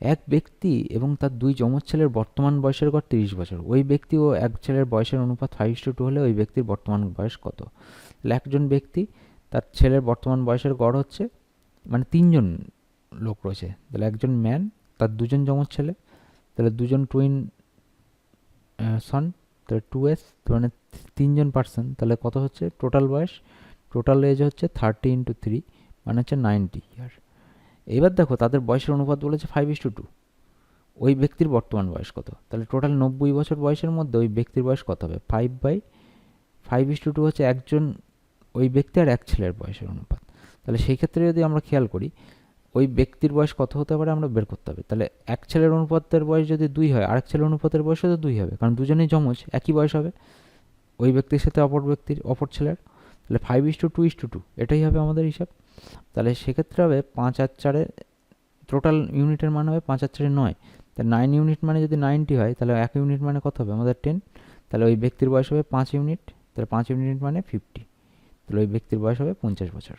এক ব্যক্তি এবং তার দুই যমজ ছেলের বর্তমান বয়সের গড় তিরিশ বছর। ওই ব্যক্তি ও এক ছেলের বয়সের অনুপাত ফাইভ টু টু হলে ওই ব্যক্তির বর্তমান বয়স কত? তাহলে একজন ব্যক্তি তার ছেলের বর্তমান বয়সের গড় হচ্ছে মানে তিনজন লোক রয়েছে। তাহলে একজন ম্যান তার দুজন যমজ ছেলে, তাহলে দুজন টুইন সন তাহলে টু এস মানে তিনজন পার্সন তাহলে কত হচ্ছে? টোটাল বয়স টোটাল এজ হচ্ছে থার্টি ইন্টু থ্রি মানে হচ্ছে নাইনটি ইয়ার এবার দেখো তাদের বয়সের অনুপাত বলেছে ফাইভ ইস টু টু ওই ব্যক্তির বর্তমান বয়স কত? তাহলে টোটাল নব্বই বছর বয়সের মধ্যে ওই ব্যক্তির বয়স কত হবে? Five by five is two two হচ্ছে একজন ওই ব্যক্তি আর এক ছেলের বয়সের অনুপাত। তাহলে সেই ক্ষেত্রে যদি আমরা খেয়াল করি, ওই ব্যক্তির বয়স কত হতে পারে আমরা বের করতে হবে। তাহলে এক ছেলের অনুপাতের বয়স যদি দুই হয়, আরেক ছেলের অনুপাতের বয়সও তো দুই হবে, কারণ দুজনেই যমজ, একই বয়স হবে। ওই ব্যক্তির সাথে অপর ব্যক্তির, অপর ছেলের। তাহলে five is two two is two two এটাই হবে আমাদের হিসাব। তাহলে সেক্ষেত্রে হবে পাঁচ আর চারে টোটাল ইউনিটের মান হবে পাঁচ আর চারে নয়। তা নাইন ইউনিট মানে যদি নাইনটি হয়, তাহলে এক ইউনিট মানে কত হবে? আমাদের টেন তাহলে ওই ব্যক্তির বয়স হবে পাঁচ ইউনিট তাহলে পাঁচ ইউনিট মানে ফিফটি তাহলে ওই ব্যক্তির বয়স হবে পঞ্চাশ বছর।